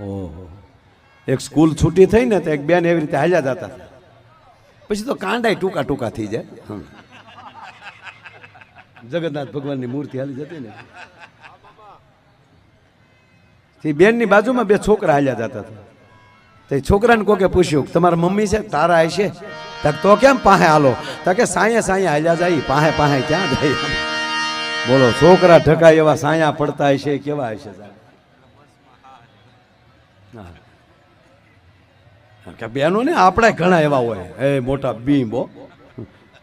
ઓહો. એક સ્કૂલ છૂટી થઈ ને તો એક બેન એવી રીતે હાલ્યા જતા. પછી તો કાંડાય ટૂંકા ટૂંકા થઈ જાય. જગન્નાથ ભગવાનની મૂર્તિ હાલી જતી ને. તે બેનની બાજુમાં બે છોકરા હાલ્યા જતા હતા. તે છોકરાને કોકે પૂછ્યું તમારા મમ્મી છે? તારા તક તો કેમ પાહે હાલો? કે સાંયે સાંયે હાલ્યા જાય, પાહે પાહે ક્યાં જાય બોલો, છોકરા ઢકાય એવા સાયા પડતા હશે, કેવા હશે સાહેબ? કે બેનો ને આપણે ઘણા એવા હોય. એ મોટા બીંબો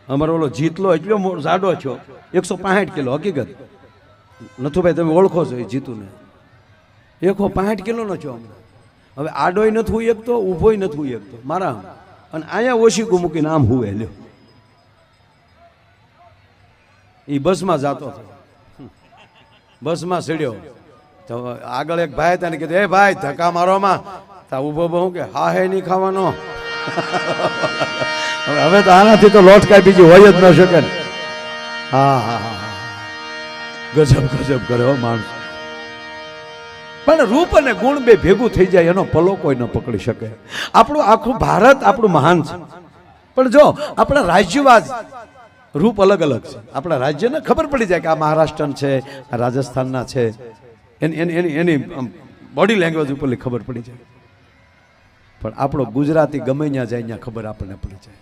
અમારો ઓલો જીતલો એટલો જાડો છો. એકસો પાસઠ કિલો, હકીકત. નથુભાઈ, તમે ઓળખો છો એ જીતુને. એકસો પાંસઠ કિલોનો છો હમણાં. હવે આડોય નથી હોય એકતો ઊભોય નથી હોય એકતો મારા અને અહીંયા ઓશીકું મૂકીને આમ હુવે લ્યો. એ બસમાં જાતો હતો. બસમાં ચડ્યો. તો આગળ એક ભાઈ તને કીધું, એ ભાઈ, ધક્કા મારોમાં. તા ઊભો બહુ કે, હા, હે, નહીં ખાવાનો. હવે તો આનાથી તો લોટ કાંઈ બીજી હોય જ ન શકે હા હા હા ગજબ ગજબ કરે હો માણસ. પણ રૂપ અને ગુણ બે ભેગું થઈ જાય, એનો પલો કોઈ ન પકડી શકે. આપણું આખું ભારત આપણું મહાન છે. પણ જો, આપણા રાજ્યવાદ રૂપ અલગ અલગ છે. આપણા રાજ્યને ખબર પડી જાય કે આ મહારાષ્ટ્રન છે, આ રાજસ્થાનના છે. એની એની એની એની બોડી લેંગ્વેજ ઉપર ખબર પડી જાય. પણ આપણો ગુજરાતી ગમે ત્યાં જાય, ત્યાં ખબર આપણને પડી જાય.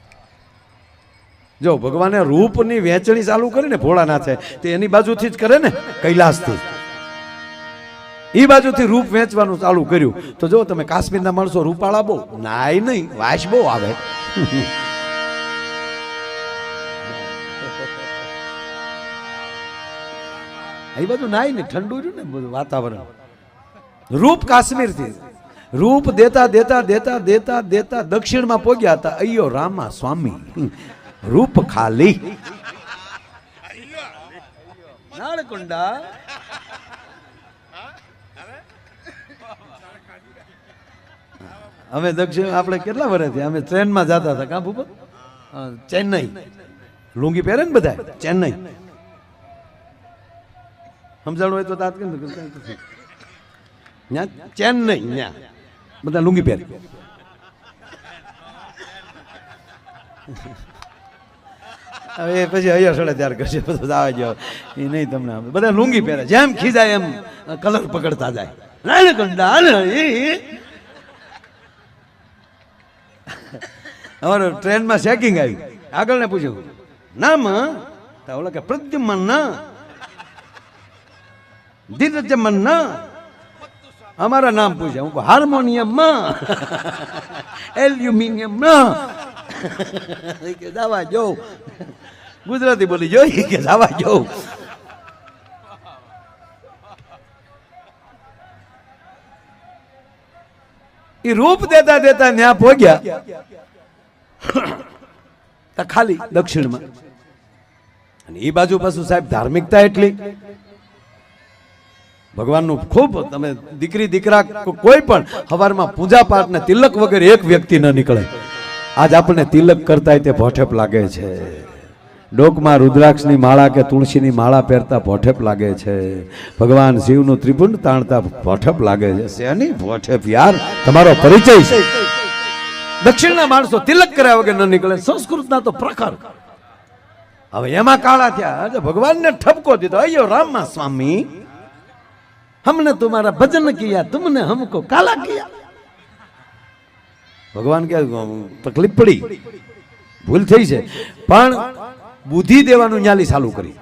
જો ભગવાને રૂપની વહેંચણી ચાલુ કરી ને ભોળાનાથે તે એની બાજુથી જ કરે ને, કૈલાસથી. એ બાજુથી રૂપ વેચવાનું ચાલુ કર્યું. તો જો તમે કાશ્મીરના માણસો રૂપાળા બહુ, નાય નહીં, વાસ બહુ આવે. એ બધું નાય ને, ઠંડુ રહ્યું ને બધું વાતાવરણ. રૂપ કાશ્મીરથી. રૂપ દેતા દેતા દેતા દેતા દેતા દક્ષિણમાં પહોંચ્યા હતા. અયો રામા સ્વામી. રૂપ ખાલી. નાળકુંડા અમે દક્ષિણ, આપણે કેટલા વર્ષથી, અમે ટ્રેનમાં જતા હતા. કાં ભૂપત? ચેન્નઈ. લુંગી પહેરે ને બધા ચેન્નઈ. સમજાણું હોય તો તાત્કાલિક ત્યાં ચેન્નઈ ત્યાં બધા લુંગી પહેરી. હવે પછી અહીંયા સડે ત્યારે કશે બધું આવે જાવ એ નહીં તમને બધા લુંગી પહેરે. જેમ ખીજાય એમ કલર પકડતા જાય. કંડા અમારે ટ્રેનમાં ચેકિંગ આવી. આગળ ને પૂછ્યું, નામ ઓલા કે, પ્રદ્યુમન ના ધીરજમન ના અમારા નામ પૂછ્યા. હું હાર્મોનિયમમાં એલ્યુમિનિયમ ના કે, દાવા જો. ગુજરાતી બોલી જોઈ કે, દાવા જો. એ રૂપ દેતા દેતા ત્યાં પહોંચ્યા ખાલી દક્ષિણમાં. અને એ બાજુ પાછું સાહેબ ધાર્મિકતા એટલી. ભગવાનનું ખૂબ તમે દીકરી, દીકરા કોઈ પણ સવારમાં પૂજા પાઠ ને તિલક વગર એક વ્યક્તિ ન નીકળે. આજ આપણને તિલક કરતા તે ભોઠેપ લાગે છે. ડોકમાં રુદ્રાક્ષની માળા કે તુલસીની માળા પહેરતા ભોઠેપ લાગે છે. ભગવાન શિવનું ત્રિપુંડ તાણતા ભોઠેપ લાગે છે. શેની ભોઠેપ યાર? તમારો પરિચય છે. દક્ષિણના માણસો તિલક કર્યા વગર ન નીકળે. સંસ્કૃતના તો પ્રખર. હવે એમાં કાળા થયા. ભગવાનને ઠપકો દીધો. અયો રામમાં સ્વામી. हमने तुम्हारा भजन किया तुमने हमको काला किया ભગવાન કે તકલીફ પડી ભૂલ થઈ છે પણ બુદ્ધિ દેવાનું ન્યાલી ચાલુ કરી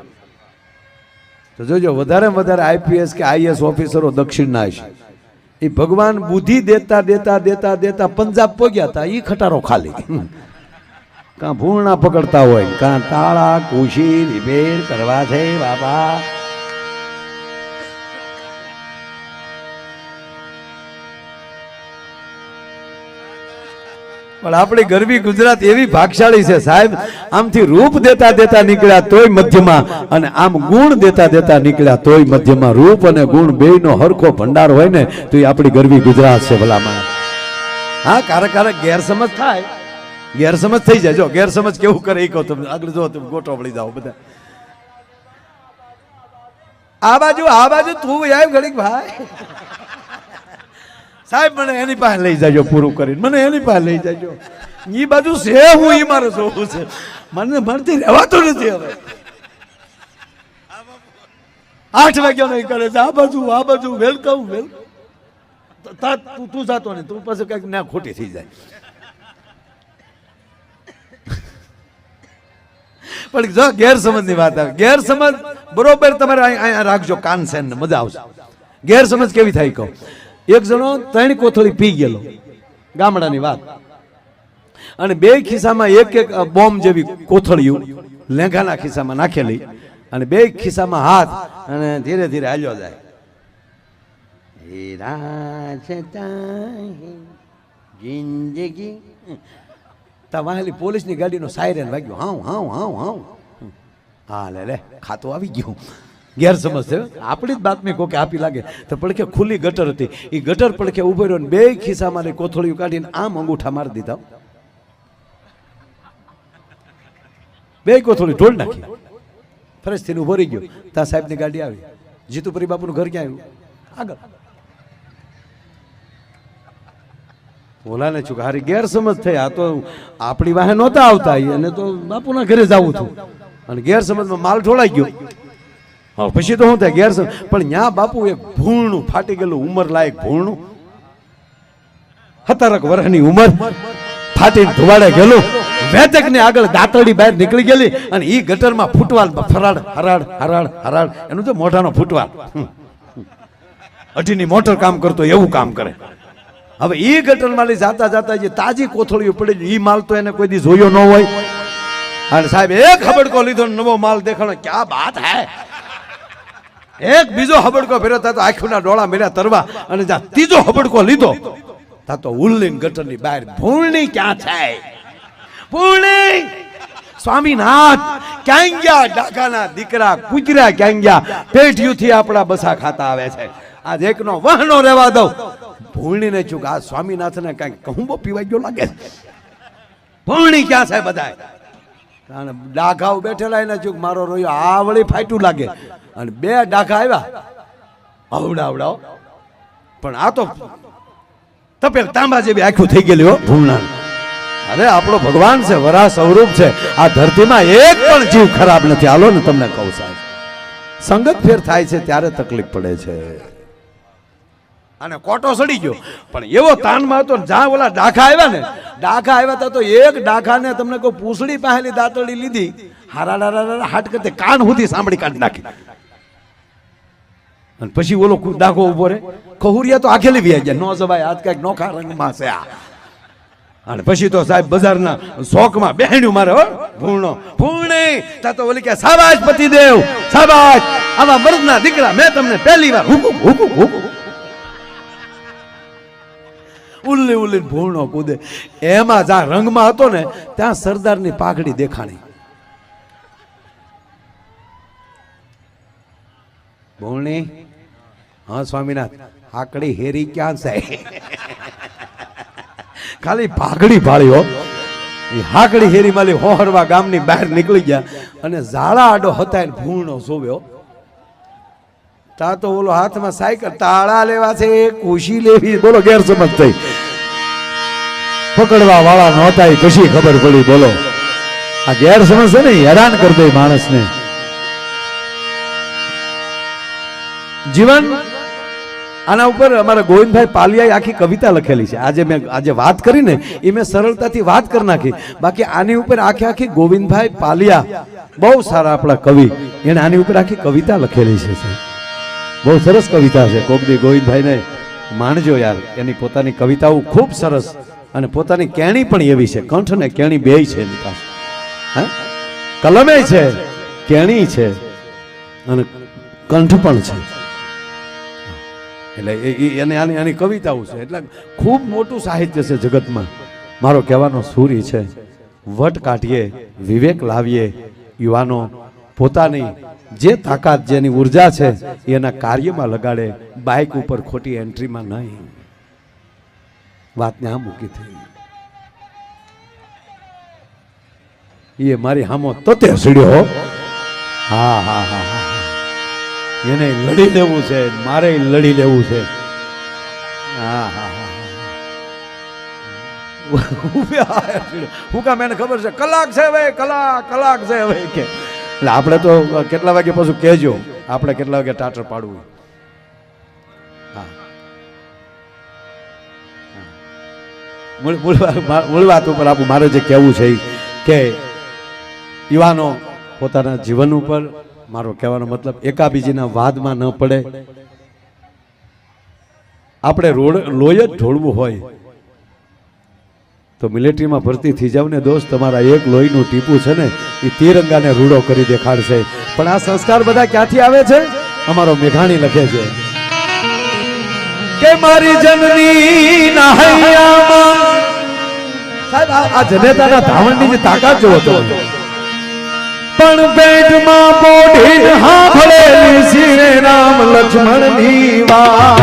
તો જોજો વધારે ને વધારે આઈપીએસ કે આઈએસ ઓફિસરો દક્ષિણના હશે એ ભગવાન બુદ્ધિ દેતા દેતા દેતા દેતા પંજાબ પહોંચ્યા હતા એ ખટારો ખાલી કાં ભૂણના પકડતા હોય કાં તાળા કુશી રિપેર કરવા છે બાબા પણ આપણી ગરબી ગુજરાત એવી ભાગશાળી છે સાહેબ, આમથી રૂપ દેતા દેતા નીકળ્યા તોય મધ્યમાં અને આમ ગુણ દેતા દેતા નીકળ્યા તોય મધ્યમાં. રૂપ અને ગુણ બેયનો હરખો ભંડાર હોય ને, તો એ આપણી ગરબી ગુજરાત છે ભલામાં હા ક્યારેક કારક ગેરસમજ થાય. ગેરસમજ થઈ જાય. જો, ગેરસમજ કેવું કરે એ કહો તમે. આગળ જો, તમે ગોટો વળી જાઓ બધા. આ બાજુ આ બાજુ તું આવ ઘડીક ભાઈ. સાહેબ, મને એની પાસે લઈ જાજો, પૂરું કરીને. મને એની પાસે લઈ જાજો. એ બાજુ છે હું એ મારે જોવું છે. મને મારથી રહેવાતું નથી હવે. આઠ વાગ્યા નહીં કરે છે. આ બાજુ આ બાજુ વેલકમ વેલકમ તું તું જાતો નહીં. તું પાસે કંઈક ના ખોટી થઈ જાય. પણ જો ગેરસમજની વાત આવે. ગેરસમજ બરોબર તમારે અહીં- અહીંયા રાખજો. કાન સેન મજા આવશે. ગેરસમજ કેવી થાય કહો. એક જણો ત્રણ કોથળી પી ગયેલો. ગામડાની વાત. અને બે ખિસ્સામાં એક એક બોમ્બ જેવી કોથળીઓ લેંઘાના ખિસ્સામાં નાખેલી અને બે ખિસ્સામાં હાથ અને ધીરે ધીરે હાલ્યો જાય. જિંદગી. તમારી પોલીસની ગાડીનો સાયરન વાગ્યો. હાઉ હાઉ હાઉ હાઉ. હા, લે લે, ખાતું આવી ગયું. ગેરસમજ છે આપણી જ બાતમી કોકે આપી લાગે. તો પડખે ખુલ્લી ગટર હતી. એ ગટર પડખે ઊભો રહ્યો ને બે ખિસ્સામાં કોથળીઓ કાઢીને આમ અંગૂઠા મારી દીધા. બે કોથળી ઢોળ નાખી. ફરજથી ઊભો રહી ગયો. ત્યાં સાહેબની ગાડી આવી. જીતુપુરી બાપુનું ઘર ક્યાં આવ્યું? આગળ. ઓલાને છું હારી ગેરસમજ થઈ. આ તો આપણી વાહે નહોતા આવતા. એને તો બાપુના ઘરે જવું હતું. અને ગેરસમજમાં માલ ઢોળાઈ ગયો. પછી તો શું થાય ગેરસમજ પણ ન્યા બાપુ એક ભૂણું ફાટી ગયેલું, ઉંમર લાયક ભૂણું. હતારક વર્ષની ઉંમર ફાટી ધુવાડે ગયેલું. વેતક ને આગળ દાંતડી બહાર નીકળી ગયેલી અને એ ગટરમાં ફૂટવાલ ફરાડ હરાડ હરાડ હરાડ એનું તો મોઢાનો ફૂટવાલ. અઢીની મોટર કામ કરતો એવું કામ કરે. હવે એ ગટરમાં લઈ જાતા જાતા જે તાજી કોથળીઓ પડે એ માલ તો એને કોઈ દી જોયો ન હોય. અને સાહેબ એક ખબડકો લીધો નવો માલ દેખાડો. ક્યાં બાત હે? એક બીજો હબડકો ફેર્યો તા તો આંખોના ડોળા મેળ્યા તરવા અને જ્યાં ત્રીજો હબડકો લીધો. તા તો ઉલ્લીન ગટરની બહાર ભૂલની ક્યાં છે ભૂલની સ્વામીનાથ, ક્યાં ગયા ડાકાના દીકરા, કુતરા ક્યાં ગયા? પેઢીઓથી આપણા બસા ખાતા આવે છે. આજ એકનો વહનો રહેવા દઉં. ભૂલણીને ચૂક આ સ્વામીનાથને કાંઈક કહુંબો પીવાઈ ગયો લાગે ભૂણી ભૂલણી ક્યાં છે બધાય? અને ડાઘાઓ બેઠેલા એને ચૂક મારો રોયો. આ વળી ફાટું લાગે. અને બે ડાઘા આવ્યા. આવડાવડાવ પણ આ તો તપેલ તાંબા જેવી આખું થઈ ગયેલી હો. ભૂલણા અરે આપણો ભગવાન છે વરા સ્વરૂપ છે. આ ધરતીમાં એક પણ જીવ ખરાબ નથી. હાલો ને તમને કહું સાહેબ. સંગત ફેર થાય છે, ત્યારે તકલીફ પડે છે. અને કોટો સડી ગયો. પણ એવો તાનમાં હતો જ્યાં ઓલા ડાખા આવ્યા ને, ડાખા આવ્યા હતા તો એક ડાખાને તમને કોઈ પૂછડી પાહેલી દાંતળી લીધી. હારા હાટ કરતે કાન સુધી સાંભળી કાઢી નાખી. અને પછી ઓલો ડાખો ઊભો રે. ખહુરિયા તો આખેલી વ્યા ગયા. નો જવાય, આજ કંઈક નોખા રંગમાં છે આ. અને પછી તો સાહેબ બજારના શોખમાં બેહણ્યું મારે, હો, ભૂણો. ભૂણે. તા તો ઓલી કે, સાબાજ પતિદેવ, સાબાજ. આવા મર્દના દીકરા મેં તમને પહેલી વાર. હુકુમ હુકુમ હુકુમ. ઉલ્લી ઉલ્લી ભૂણો કૂદે. એમાં જ્યાં રંગમાં હતો ને, ત્યાં સરદારની પાઘડી દેખાણી. ભૂણી? હા, સ્વામિનાથ. આકડી હેરી ક્યાં છે? ખાલી પાઘડી ભાળી હો. એ હાકડી હેરી માલી હોહરવા ગામની બહાર નીકળી ગયા અને ઝાડા આડો હતા ભૂણો જોવ્યો તા તો ઓલો હાથમાં સાયકલ તાળા લેવા છે ખુશી લેવી બોલો, ગેરસમજ થઈ. પકડવા વાળા નહોતા કશી ખબર પડી? બોલો. આ ગેરસમજ છે ને હેરાન કરી દે માણસને. જીવન, આના ઉપર અમારા ગોવિંદભાઈ પાલિયાએ આખી કવિતા લખેલી છે. આજે મેં, આજે વાત કરી ને એ મેં સરળતાથી વાત કરી નાખી. બાકી આની ઉપર આખી આખી ગોવિંદભાઈ પાલિયા, બહુ સારા આપણા કવિ. એને આની ઉપર આખી કવિતા લખેલી છે. બહુ સરસ કવિતા છે. કોકદી ગોવિંદભાઈને માણજો યાર. એની પોતાની કવિતાઓ ખૂબ સરસ અને પોતાની કેણી પણ એવી છે. કંઠ ને કેણી બે છે એની પાસે. કલમે છે, કેણી છે અને કંઠ પણ છે. એટલે એને આની આની કવિતાઓ છે. એટલે ખૂબ મોટું સાહિત્ય છે જગતમાં. મારો કહેવાનો સૂરી છે, વટ કાઢીએ, વિવેક લાવીએ યુવાનો પોતાની જે તાકાત જેની ઊર્જા છે, એના કાર્યમાં લગાડે, બાઇક ઉપર ખોટી એન્ટ્રીમાં નહીં. વાતને આ મૂકી થઈ. એ મારી હામો તતે સીડ્યો હા. હા હા હા એને લડી લેવું છે, મારે લડી લેવું છે. હા હા હા કામ એને ખબર છે? કલાક છે હવે, કલાક કલાક છે હવે કે. એટલે આપણે તો કેટલા વાગે પાછું કહેજો, આપણે કેટલા વાગે ટાટર પાડવું. હા. મૂળ વાત- ઉપર આપણું મારે જે કહેવું છે કે યુવાનો પોતાના જીવન ઉપર, મારો કહેવાનો મતલબ એકાબીજીના વાદમાં ન પડે. આપણે રોડ, લોહી જ ઢોળવું હોય. તો મિલિટરીમાં ભરતી થઈ જાવ ને દોસ્ત, તમારા એક લોહીનું ટીપું છે ને એ તિરંગાને રૂડો કરી દેખાડશે. પણ આ સંસ્કાર બધા ક્યાંથી આવે છે? અમારો મેઘાણી લખે છે કે મારી જનની સાહેબ, આ- જનેતાના ધાવણની જે તાકાત જોવો તો. પણ પેટમાં બોઢી હાંભળેલી શ્રી રામ લક્ષ્મણની વાત.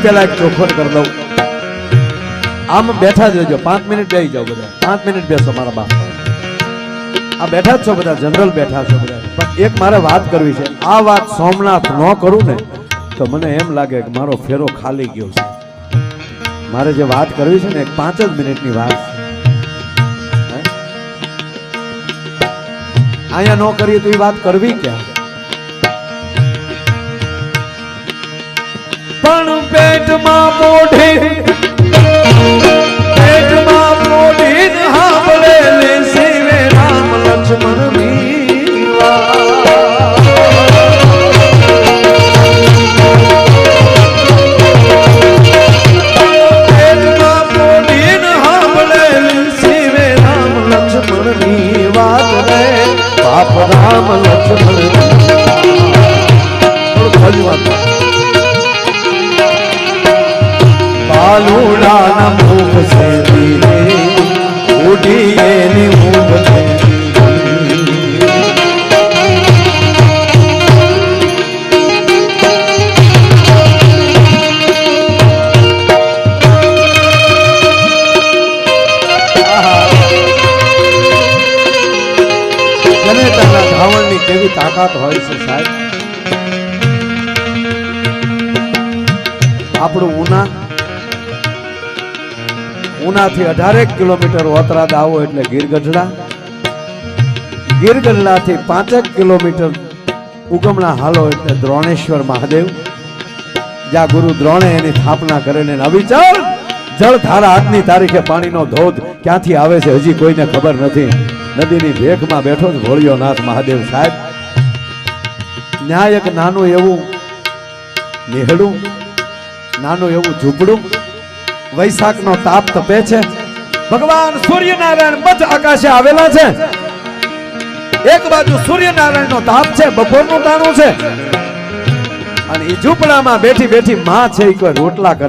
પણ પેલા એક ચોખવટ કરી દઉં. આમ બેઠા જ રહેજો. પાંચ મિનિટ બેસી જાઓ બધા. પાંચ મિનિટ બેસો મારા બાપ આ બેઠા જ છો બધા. જનરલ બેઠા છો બધા. પણ એક મારે વાત કરવી છે. આ વાત સોમનાથ ન કરું ને, તો મને એમ લાગે કે મારો ફેરો ખાલી ગયો છે. મારે જે વાત કરવી છે ને, એક પાંચ જ મિનિટની વાત છે. અહીંયા ન કરીએ તો એ વાત કરવી ક્યાં? જનેતાના ધાવણની કેવી તાકાત હોય છે સાહેબ? આપણું ઉના, ઉનાથી અઢારેક કિલોમીટર ઓતરાદ આવો એટલે ગીરગઢડા. ગીરગઢડાથી પાંચેક કિલોમીટર ઉગમણા હાલો એટલે દ્રોણેશ્વર મહાદેવ. જ્યાં ગુરુ દ્રોણે એની સ્થાપના કરેલી ને અવિચળ જળ ધારા આજની તારીખે પાણીનો ધોધ ક્યાંથી આવે છે હજી કોઈને ખબર નથી. નદીની ભેખમાં બેઠો ભોળિયો નાથ મહાદેવ સાહેબ. ન્યાય નાનું એવું નિહળું નાનું એવું ઝૂંપડું, વૈશાખનો તાપ તપે છે. ભગવાન સૂર્યનારાયણ મધ આકાશે આવેલા છે. એક બાજુ સૂર્યનારાયણ નો તાપ છે, બપોરનું તાણું છે. અને એ ઝૂંપડામાં બેઠી બેઠી માં છે એ કોઈ રોટલા